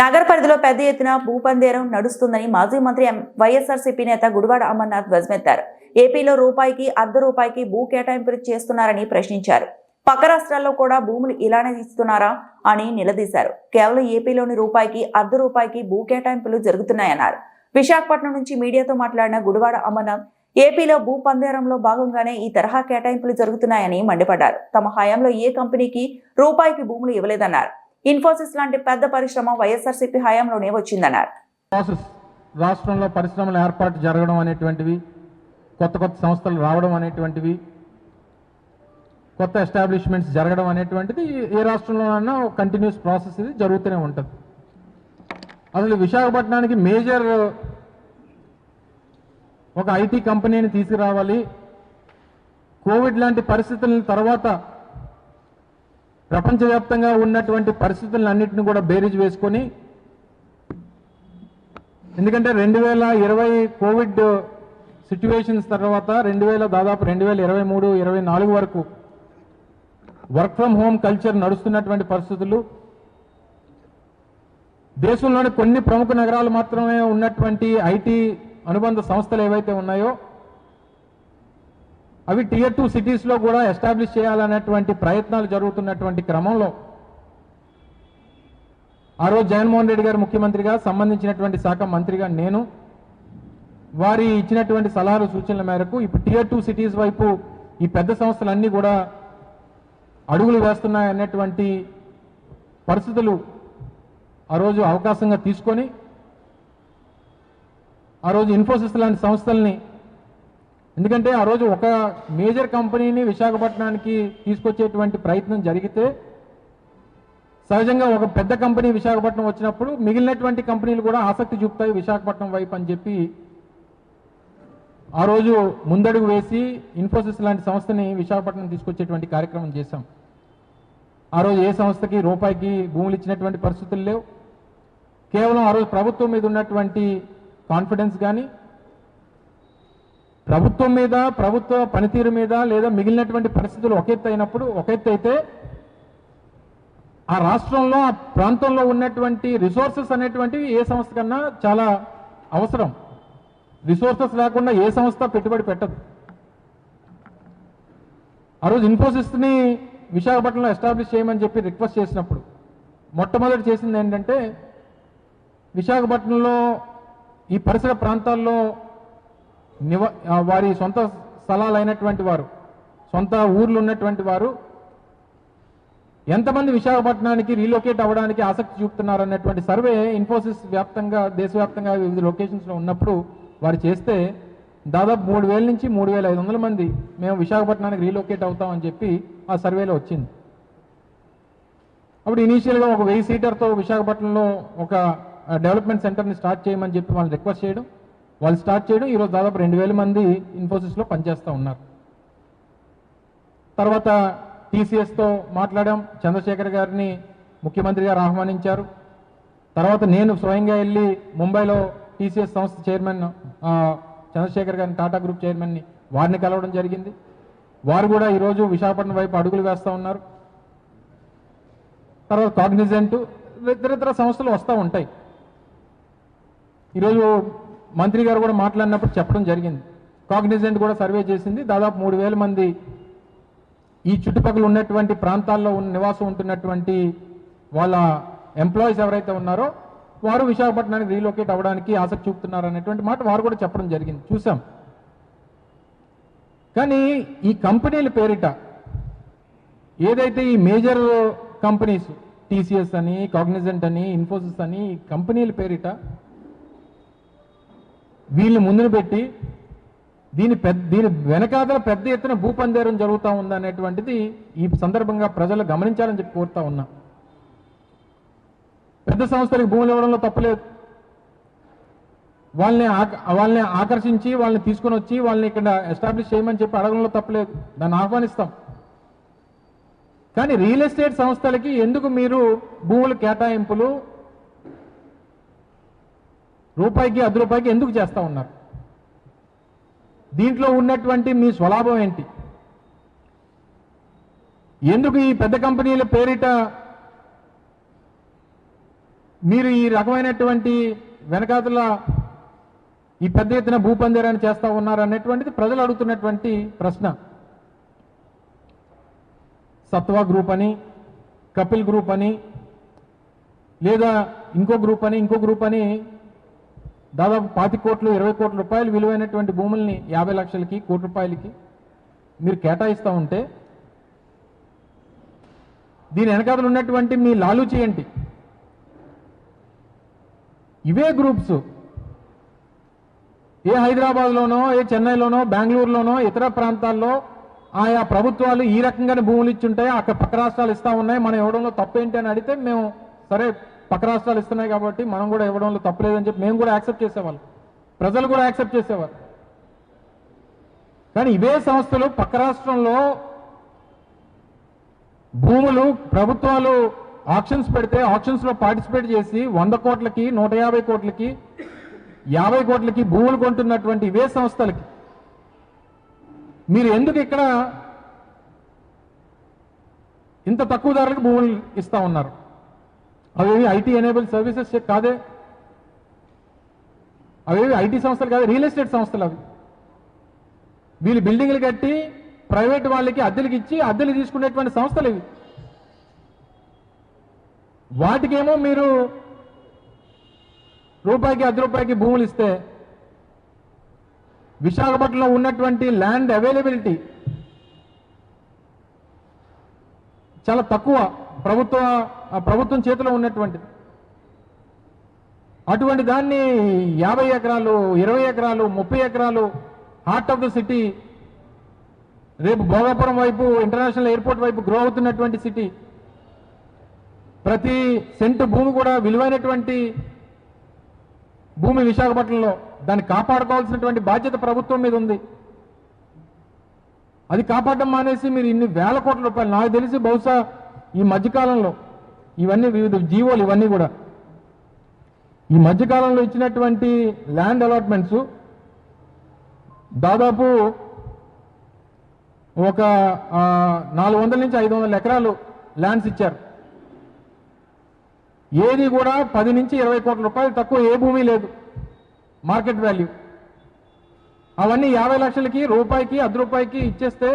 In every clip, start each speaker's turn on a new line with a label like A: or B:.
A: నగర పరిధిలో పెద్ద ఎత్తున భూపందేరం నడుస్తుందని మాజీ మంత్రి ఎం- వైఎస్ఆర్సీపీ నేత గుడివాడ అమర్నాథ్ ధ్వజమెత్తారు. ఏపీలో రూపాయికి అర్ధ రూపాయికి భూ కేటాయింపులు చేస్తున్నారని ప్రశ్నించారు. పక్క రాష్ట్రాల్లో కూడా భూములు ఇలానే ఇస్తున్నారా అని నిలదీశారు. కేవలం ఏపీలోని రూపాయికి అర్ధ రూపాయికి భూ కేటాయింపులు జరుగుతున్నాయన్నారు. విశాఖపట్నం నుంచి మీడియాతో మాట్లాడిన గుడివాడ అమర్నాథ్ ఏపీలో భూ పందేరంలో భాగంగానే ఈ తరహా కేటాయింపులు జరుగుతున్నాయని మండిపడ్డారు. తమ హయాంలో ఏ కంపెనీకి రూపాయికి భూములు ఇవ్వలేదన్నారు. ఇన్ఫోసిస్ లాంటి పెద్ద పరిశ్రమ వైఎస్ఆర్సీపీ హయాంలోనే వచ్చిందన్నారు.
B: ప్రాసెస్ రాష్ట్రంలో పరిశ్రమల ఏర్పాటు జరగడం అనేటువంటివి కొత్త కొత్త సంస్థలు రావడం అనేటువంటివి కొత్త ఎస్టాబ్లిష్మెంట్స్ జరగడం అనేటువంటిది ఏ రాష్ట్రంలోనైనా కంటిన్యూస్ ప్రాసెస్ ఇది జరుగుతూనే ఉంటుంది. అసలు విశాఖపట్నానికి మేజర్ ఒక ఐటీ కంపెనీని తీసుకురావాలి. కోవిడ్ లాంటి పరిస్థితుల తర్వాత ప్రపంచవ్యాప్తంగా ఉన్నటువంటి పరిస్థితులన్నింటిని కూడా బేరీజ్ వేసుకొని ఎందుకంటే రెండు వేల ఇరవై కోవిడ్ సిట్యువేషన్స్ తర్వాత రెండు వేల దాదాపు రెండు వేల ఇరవై మూడు ఇరవై నాలుగు వరకు వర్క్ ఫ్రమ్ హోమ్ కల్చర్ నడుస్తున్నటువంటి పరిస్థితులు. దేశంలోని కొన్ని ప్రముఖ నగరాలు మాత్రమే ఉన్నటువంటి ఐటీ అనుబంధ సంస్థలు ఏవైతే ఉన్నాయో అవి టియర్ టూ సిటీస్లో కూడా ఎస్టాబ్లిష్ చేయాలనేటువంటి ప్రయత్నాలు జరుగుతున్నటువంటి క్రమంలో ఆ రోజు జగన్మోహన్ రెడ్డి గారు ముఖ్యమంత్రిగా సంబంధించినటువంటి శాఖ మంత్రిగా నేను వారి ఇచ్చినటువంటి సలహాలు సూచనల మేరకు ఇప్పుడు టియర్ టూ సిటీస్ వైపు ఈ పెద్ద సంస్థలన్నీ కూడా అడుగులు వేస్తున్నాయన్నటువంటి పరిస్థితులు ఆ రోజు అవకాశంగా తీసుకొని ఆ రోజు ఇన్ఫోసిస్ లాంటి సంస్థల్ని ఎందుకంటే ఆ రోజు ఒక మేజర్ కంపెనీని విశాఖపట్నానికి తీసుకొచ్చేటువంటి ప్రయత్నం జరిగితే సహజంగా ఒక పెద్ద కంపెనీ విశాఖపట్నం వచ్చినప్పుడు మిగిలినటువంటి కంపెనీలు కూడా ఆసక్తి చూపుతాయి విశాఖపట్నం వైపు అని చెప్పి ఆ రోజు ముందడుగు వేసి ఇన్ఫోసిస్ లాంటి సంస్థని విశాఖపట్నం తీసుకొచ్చేటువంటి కార్యక్రమం చేశాం. ఆ రోజు ఏ సంస్థకి రూపాయికి భూములు ఇచ్చినటువంటి పరిస్థితులు లేవు. కేవలం ఆ రోజు ప్రభుత్వం మీద ఉన్నటువంటి కాన్ఫిడెన్స్ కానీ ప్రభుత్వం మీద ప్రభుత్వ పనితీరు మీద లేదా మిగిలినటువంటి పరిస్థితులు ఒక ఎత్తు అయినప్పుడు ఒక ఎత్తు అయితే ఆ రాష్ట్రంలో ఆ ప్రాంతంలో ఉన్నటువంటి రిసోర్సెస్ అనేటువంటివి ఏ సంస్థ కన్నా చాలా అవసరం. రిసోర్సెస్ లేకుండా ఏ సంస్థ పెట్టుబడి పెట్టదు. ఆ రోజు ఇన్ఫోసిస్ని విశాఖపట్నంలో ఎస్టాబ్లిష్ చేయమని చెప్పి రిక్వెస్ట్ చేసినప్పుడు మొట్టమొదటి చేసింది ఏంటంటే విశాఖపట్నంలో ఈ పరిసర ప్రాంతాల్లో నివ వారి సొంత స్థలాలైనటువంటి వారు సొంత ఊర్లు ఉన్నటువంటి వారు ఎంతమంది విశాఖపట్నానికి రీలొకేట్ అవ్వడానికి ఆసక్తి చూపుతున్నారు అన్నటువంటి సర్వే ఇన్ఫోసిస్ వ్యాప్తంగా దేశవ్యాప్తంగా వివిధ లొకేషన్స్లో ఉన్నప్పుడు వారు చేస్తే దాదాపు మూడు వేల నుంచి మూడు వేల ఐదు వందల మంది మేము విశాఖపట్నానికి రీలొకేట్ అవుతామని చెప్పి ఆ సర్వేలో వచ్చింది. అప్పుడు ఇనీషియల్గా ఒక వెయ్యి సీటర్తో విశాఖపట్నంలో ఒక డెవలప్మెంట్ సెంటర్ని స్టార్ట్ చేయమని చెప్పి వాళ్ళని రిక్వెస్ట్ చేయడం. వాళ్ళు స్టార్ట్ చేయడం ఈరోజు దాదాపు రెండు వేల మంది ఇన్ఫోసిస్లో పనిచేస్తూ ఉన్నారు. తర్వాత టీసీఎస్తో మాట్లాడాం. చంద్రశేఖర్ గారిని ముఖ్యమంత్రి గారు ఆహ్వానించారు. తర్వాత నేను స్వయంగా వెళ్ళి ముంబైలో టీసీఎస్ సంస్థ చైర్మన్ చంద్రశేఖర్ గారిని టాటా గ్రూప్ చైర్మన్ని వారిని కలవడం జరిగింది. వారు కూడా ఈరోజు విశాఖపట్నం వైపు అడుగులు వేస్తూ ఉన్నారు. తర్వాత కాగ్నిజెంట్ ఇతర ఇతర సంస్థలు వస్తూ ఉంటాయి. ఈరోజు మంత్రి గారు కూడా మాట్లాడినప్పుడు చెప్పడం జరిగింది. కాగ్నిజెంట్ కూడా సర్వే చేసింది. దాదాపు మూడు వేల మంది ఈ చుట్టుపక్కల ఉన్నటువంటి ప్రాంతాల్లో ఉన్న నివాసం ఉంటున్నటువంటి వాళ్ళ ఎంప్లాయీస్ ఎవరైతే ఉన్నారో వారు విశాఖపట్నానికి రీలొకేట్ అవ్వడానికి ఆసక్తి చూపుతున్నారు అనేటువంటి మాట వారు కూడా చెప్పడం జరిగింది. చూసాం కానీ ఈ కంపెనీల పేరిట ఏదైతే ఈ మేజర్ కంపెనీస్ టీసీఎస్ అని కాగ్నిజెంట్ అని ఇన్ఫోసిస్ అని కంపెనీల పేరిట వీళ్ళని ముందున పెట్టి దీని పెద్ద దీని వెనకాదల పెద్ద ఎత్తున భూపందేరం జరుగుతూ ఉందనేటువంటిది ఈ సందర్భంగా ప్రజలు గమనించాలని చెప్పి కోరుతా ఉన్నా. పెద్ద సంస్థలకు భూములు ఇవ్వడంలో తప్పలేదు వాళ్ళని ఆక- వాళ్ళని ఆకర్షించి వాళ్ళని తీసుకొని వచ్చి వాళ్ళని ఇక్కడ ఎస్టాబ్లిష్ చేయమని చెప్పి అడగడంలో తప్పలేదు దాన్ని ఆహ్వానిస్తాం. కానీ రియల్ ఎస్టేట్ సంస్థలకి ఎందుకు మీరు భూముల కేటాయింపులు రూపాయికి అది రూపాయికి ఎందుకు చేస్తూ ఉన్నారు? దీంట్లో ఉన్నటువంటి మీ స్వలాభం ఏంటి? ఎందుకు ఈ పెద్ద కంపెనీల పేరిట మీరు ఈ రకమైనటువంటి వెనకాతల ఈ పెద్ద ఎత్తున భూపందేరాన్ని చేస్తూ ఉన్నారు అనేటువంటిది ప్రజలు అడుగుతున్నటువంటి ప్రశ్న. సత్వా గ్రూప్ అని కపిల్ గ్రూప్ అని లేదా ఇంకో గ్రూప్ అని ఇంకో గ్రూప్ అని దాదాపు పాతి కోట్లు ఇరవై కోట్ల రూపాయలు విలువైనటువంటి భూముల్ని యాభై లక్షలకి కోటి రూపాయలకి మీరు కేటాయిస్తూ ఉంటే దీని వెనకాతలు ఉన్నటువంటి మీ లాలు చేయండి. ఇవే గ్రూప్స్. ఏ హైదరాబాద్లోనో ఏ చెన్నైలోనో బెంగళూరులోనో ఇతర ప్రాంతాల్లో ఆయా ప్రభుత్వాలు ఈ రకంగానే భూములు ఇచ్చుంటాయి అక్కడ పక్క రాష్ట్రాలు ఇస్తా ఉన్నాయి. మనం ఇవ్వడంలో తప్పేంటి అని అడిగితే మేము సరే పక్క రాష్ట్రాలు ఇస్తున్నాయి కాబట్టి మనం కూడా ఇవ్వడంలో తప్పలేదని చెప్పి మేము కూడా యాక్సెప్ట్ చేసేవాళ్ళం. ప్రజలు కూడా యాక్సెప్ట్ చేసేవారు. కానీ ఇవే సంస్థలు పక్క రాష్ట్రంలో భూములు ప్రభుత్వాలు ఆప్షన్స్ పెడితే ఆప్షన్స్లో పార్టిసిపేట్ చేసి వంద కోట్లకి నూట యాభై కోట్లకి యాభై కోట్లకి భూములు కొంటున్నటువంటి ఇవే సంస్థలకి. మీరు ఎందుకు ఇక్కడ ఇంత తక్కువ ధరలకు భూములు ఇస్తా ఉన్నారు? అవేవి ఐటీ ఎనేబుల్ సర్వీసెస్ కాదే? అవేవి ఐటీ సంస్థలు కాదు? రియల్ ఎస్టేట్ సంస్థలు అవి. వీళ్ళు బిల్డింగ్లు కట్టి ప్రైవేట్ వాళ్ళకి అద్దెలకి ఇచ్చి అద్దెలు తీసుకునేటువంటి సంస్థలు ఇవి. వాటికేమో మీరు రూపాయికి అర్ధ రూపాయికి భూములు ఇస్తే విశాఖపట్నంలో ఉన్నటువంటి ల్యాండ్ అవైలబిలిటీ చాలా తక్కువ. ప్రభుత్వ ప్రభుత్వం చేతిలో ఉన్నటువంటిది. అటువంటి దాన్ని యాభై ఎకరాలు ఇరవై ఎకరాలు ముప్పై ఎకరాలు హార్ట్ ఆఫ్ ద సిటీ రేపు భోగాపురం వైపు ఇంటర్నేషనల్ ఎయిర్పోర్ట్ వైపు గ్రో అవుతున్నటువంటి సిటీ ప్రతి సెంటు భూమి కూడా విలువైనటువంటి భూమి విశాఖపట్నంలో. దాన్ని కాపాడుకోవాల్సినటువంటి బాధ్యత ప్రభుత్వం మీద ఉంది. అది కాపాడడం మానేసి మీరు ఇన్ని వేల కోట్ల రూపాయలు నాకు తెలిసి బహుశా ఈ మధ్యకాలంలో ఇవన్నీ వివిధ జీవోలు ఇవన్నీ కూడా. ఈ మధ్యకాలంలో ఇచ్చినటువంటి ల్యాండ్ అలాట్మెంట్స్ దాదాపు ఒక నాలుగు వందల నుంచి ఐదు వందల ఎకరాలు ల్యాండ్స్ ఇచ్చారు. ఏది కూడా పది నుంచి ఇరవై కోట్ల రూపాయలు తక్కువ ఏ భూమి లేదు. Market value. అవన్నీ యాభై లక్షలకి రూపాయికి అర్ధ రూపాయికి ఇచ్చేస్తే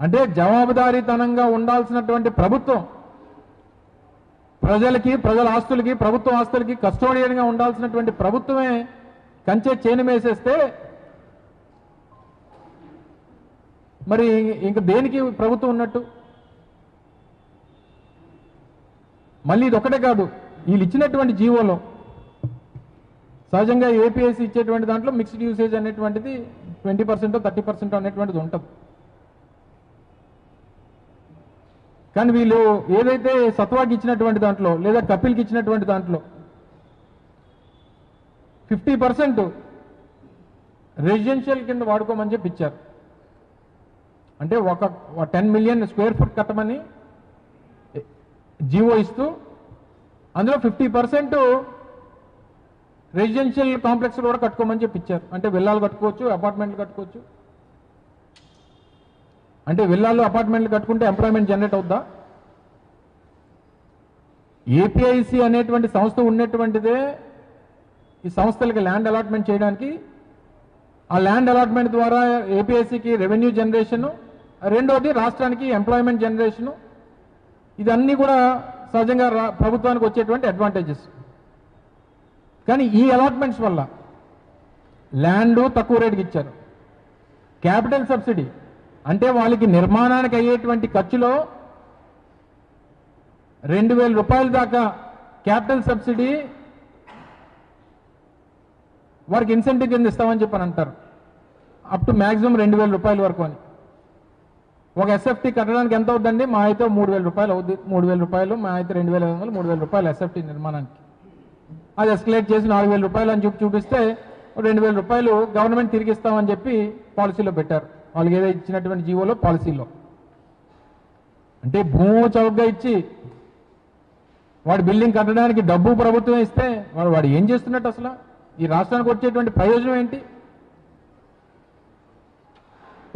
B: అంటే జవాబుదారీతనంగా ఉండాల్సినటువంటి ప్రభుత్వం ప్రజలకి ప్రజల ఆస్తులకి ప్రభుత్వ ఆస్తులకి కస్టోడియన్గా ఉండాల్సినటువంటి ప్రభుత్వమే కంచె చేను వేసేస్తే మరి ఇంక దేనికి ప్రభుత్వం ఉన్నట్టు? మళ్ళీ ఇది కాదు వీళ్ళు ఇచ్చినటువంటి జీవోలో. సహజంగా ఏపీఎస్సి ఇచ్చేటువంటి దాంట్లో మిక్స్డ్ యూసేజ్ అనేటువంటిది ట్వంటీ పర్సెంట్ థర్టీ పర్సెంట్ అనేటువంటిది ఉంటుంది. కానీ వీళ్ళు ఏదైతే సత్వాకి ఇచ్చినటువంటి దాంట్లో లేదా కపిల్కి ఇచ్చినటువంటి దాంట్లో ఫిఫ్టీ పర్సెంట్ రెసిడెన్షియల్ కింద వాడుకోమని చెప్పి ఇచ్చారు. అంటే ఒక టెన్ మిలియన్ స్క్వేర్ ఫుట్ కట్టమని జీవో ఇస్తూ అందులో ఫిఫ్టీ పర్సెంట్ రెసిడెన్షియల్ కాంప్లెక్స్ కూడా కట్టుకోమని చెప్పి ఇచ్చారు. అంటే విల్లాలు కట్టుకోవచ్చు అపార్ట్మెంట్లు కట్టుకోవచ్చు. అంటే విల్లాల్లో అపార్ట్మెంట్లు కట్టుకుంటే ఎంప్లాయ్మెంట్ జనరేట్ అవుద్దా? ఏపీఐసి అనేటువంటి సంస్థ ఉన్నటువంటిదే ఈ సంస్థలకి ల్యాండ్ అలాట్మెంట్ చేయడానికి. ఆ ల్యాండ్ అలాట్మెంట్ ద్వారా ఏపీఐసికి రెవెన్యూ జనరేషన్ రెండోది రాష్ట్రానికి ఎంప్లాయ్మెంట్ జనరేషను ఇదన్నీ కూడా సహజంగా ప్రభుత్వానికి వచ్చేటువంటి అడ్వాంటేజెస్ కానీ ఈ అలాట్మెంట్స్ వల్ల ల్యాండ్ తక్కువ రేటుకి ఇచ్చారు. క్యాపిటల్ సబ్సిడీ అంటే వాళ్ళకి నిర్మాణానికి అయ్యేటువంటి ఖర్చులో రెండు వేల రూపాయల దాకా క్యాపిటల్ సబ్సిడీ వారికి ఇన్సెంటివ్ కింద ఇస్తామని చెప్పని అంటారు. అప్ టు మ్యాక్సిమం రెండు వేల రూపాయల వరకు అని. ఒక ఎస్ఎఫ్టీ కట్టడానికి ఎంత అవుతుందండి మా అయితే మూడు వేల రూపాయలు అవుద్ది. మూడు వేల రూపాయలు మా అయితే రెండు వేల ఐదు వందలు మూడు వేల రూపాయలు ఎస్ఎఫ్టీ నిర్మాణానికి. అది ఎస్కలేట్ చేసి నాలుగు వేల రూపాయలు అని చెప్పి చూపిస్తే రెండు వేల రూపాయలు గవర్నమెంట్ తిరిగిస్తామని చెప్పి పాలసీలో పెట్టారు. వాళ్ళకి ఏదో ఇచ్చినటువంటి జీవోలో పాలసీలో. అంటే భూమి చౌకగా ఇచ్చి వాడి బిల్డింగ్ కట్టడానికి డబ్బు ప్రభుత్వం ఇస్తే వాడు వాడు ఏం చేస్తున్నట్టు అసలు? ఈ రాష్ట్రానికి వచ్చేటువంటి ప్రయోజనం ఏంటి?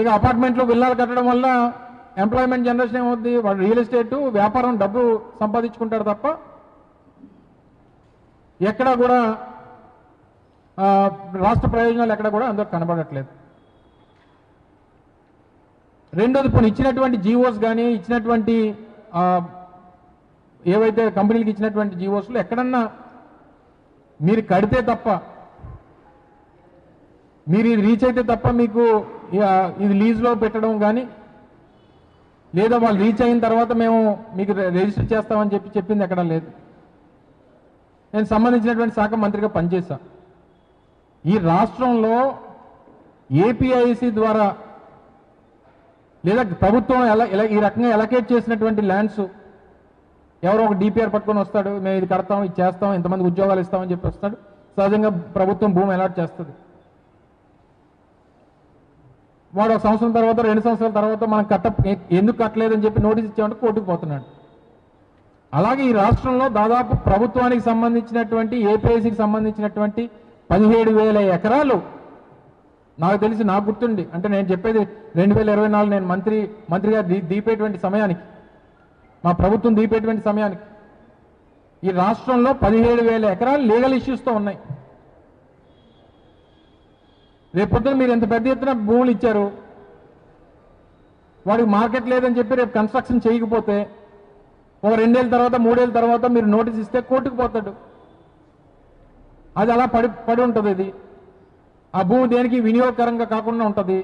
B: ఇక అపార్ట్మెంట్లో విల్లాలు కట్టడం వల్ల ఎంప్లాయ్మెంట్ జనరేషన్ ఏమవుద్ది? వాడు రియల్ ఎస్టేట్ వ్యాపారం డబ్బు సంపాదించుకుంటాడు తప్ప ఎక్కడా కూడా రాష్ట్ర ప్రయోజనాలు ఎక్కడ కూడా అందులో కనబడట్లేదు. రెండోది ఇప్పుడు ఇచ్చినటువంటి జీవోస్ కానీ ఇచ్చినటువంటి ఏవైతే కంపెనీలకు ఇచ్చినటువంటి జీవోస్లో ఎక్కడన్నా మీరు కడితే తప్ప మీరు ఇది రీచ్ అయితే తప్ప మీకు ఇది లీజ్లో పెట్టడం కానీ లేదా వాళ్ళు రీచ్ అయిన తర్వాత మేము మీకు రిజిస్టర్ చేస్తామని చెప్పి చెప్పింది ఎక్కడా లేదు. నేను సంబంధించినటువంటి శాఖ మంత్రిగా పనిచేశా. ఈ రాష్ట్రంలో ఏపీఐసి ద్వారా లేదా ప్రభుత్వం ఎలా ఎలా ఈ రకంగా ఎలకేట్ చేసినటువంటి ల్యాండ్స్ ఎవరో ఒక డిపిఆర్ పట్టుకొని వస్తాడు మేము ఇది కడతాం ఇది చేస్తాం ఇంతమంది ఉద్యోగాలు ఇస్తామని చెప్పి వస్తాడు. సహజంగా ప్రభుత్వం భూమి అలాట్ చేస్తుంది. వాడు ఒక సంవత్సరం తర్వాత రెండు సంవత్సరాల తర్వాత మనం కట్ట ఎందుకు కట్టలేదని చెప్పి నోటీస్ ఇచ్చామంటే కోర్టుకు పోతున్నాడు. అలాగే ఈ రాష్ట్రంలో దాదాపు ప్రభుత్వానికి సంబంధించినటువంటి ఏపీఐసికి సంబంధించినటువంటి పదిహేడు వేల ఎకరాలు నాకు తెలిసి నాకు గుర్తుండి. అంటే నేను చెప్పేది రెండు వేల ఇరవై నాలుగు నేను మంత్రి మంత్రిగా దీపేటువంటి సమయానికి. మా ప్రభుత్వం దీపేటువంటి సమయానికి. ఈ రాష్ట్రంలో పదిహేడు వేల ఎకరాలు లీగల్ ఇష్యూస్తో ఉన్నాయి. రేపొద్దున మీరు ఎంత పెద్ద ఎత్తున భూములు ఇచ్చారు? వాడికి మార్కెట్ లేదని చెప్పి రేపు కన్స్ట్రక్షన్ చేయకపోతే ఒక రెండేళ్ళ తర్వాత మూడేళ్ళ తర్వాత మీరు నోటీస్ ఇస్తే కోర్టుకు పోతాడు. అది అలా పడి పడి ఉంటుంది ఇది. ఆ భూమి దేనికి వినియోగకరంగా కాకుండా ఉంటుంది?